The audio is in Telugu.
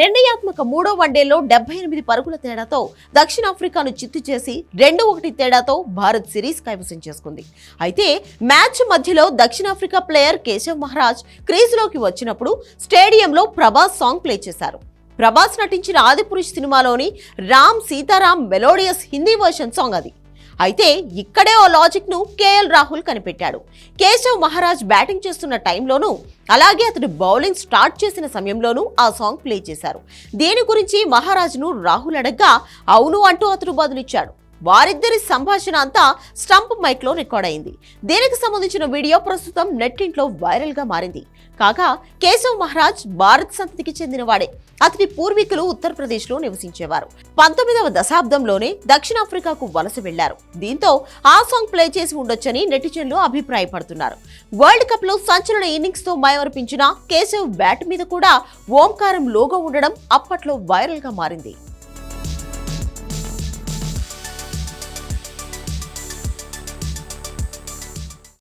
నిర్ణయాత్మక మూడో వన్డేలో డెబ్బై ఎనిమిది పరుగుల తేడాతో దక్షిణాఫ్రికాను చిత్తు చేసి రెండు ఒకటి తేడాతో భారత్ సిరీస్ కైవసం చేసుకుంది. అయితే మ్యాచ్ మధ్యలో దక్షిణాఫ్రికా ప్లేయర్ కేశవ్ మహారాజ్ క్రీజులోకి వచ్చినప్పుడు స్టేడియంలో ప్రభాస్ సాంగ్ ప్లే చేశారు. ప్రభాస్ నటించిన ఆదిపురుష్ సినిమాలోని Ram Sitaram melodious Hindi version song అది. అయితే ఇక్కడే ఓ లాజిక్ను కేఎల్ రాహుల్ కనిపెట్టాడు. కేశవ్ మహారాజ్ బ్యాటింగ్ చేస్తున్న టైంలోనూ అలాగే అతడు బౌలింగ్ స్టార్ట్ చేసిన సమయంలోనూ ఆ సాంగ్ ప్లే చేశారు. దీని గురించి మహారాజ్ను రాహుల్ అడగ్గా అవును అంటూ అతడు బదులిచ్చాడు. వారిద్దరి సంభాషణ అంతా స్టంప్ మైక్లో రికార్డ్ అయింది. దీనికి సంబంధించిన వీడియో ప్రస్తుతం నెట్టింట్లో వైరల్గా మారింది. కాగా కేశవ్ మహారాజ్ భారత్ సంతతికి చెందినవాడే. అతని పూర్వీకులు ఉత్తరప్రదేశ్లో నివసించేవారు. పంతొమ్మిదవ దశాబ్దంలోనే దక్షిణాఫ్రికాకు వలస వెళ్ళారు. దీంతో ఆ సాంగ్ ప్లే చేసి ఉండొచ్చని నెటిజన్లు అభిప్రాయపడుతున్నారు. వరల్డ్ కప్లో సంచలన ఇన్నింగ్స్తో కేశవ్ బ్యాట్ మీద కూడా ఓంకారం లోగో ఉండడం అప్పట్లో వైరల్గా మారింది.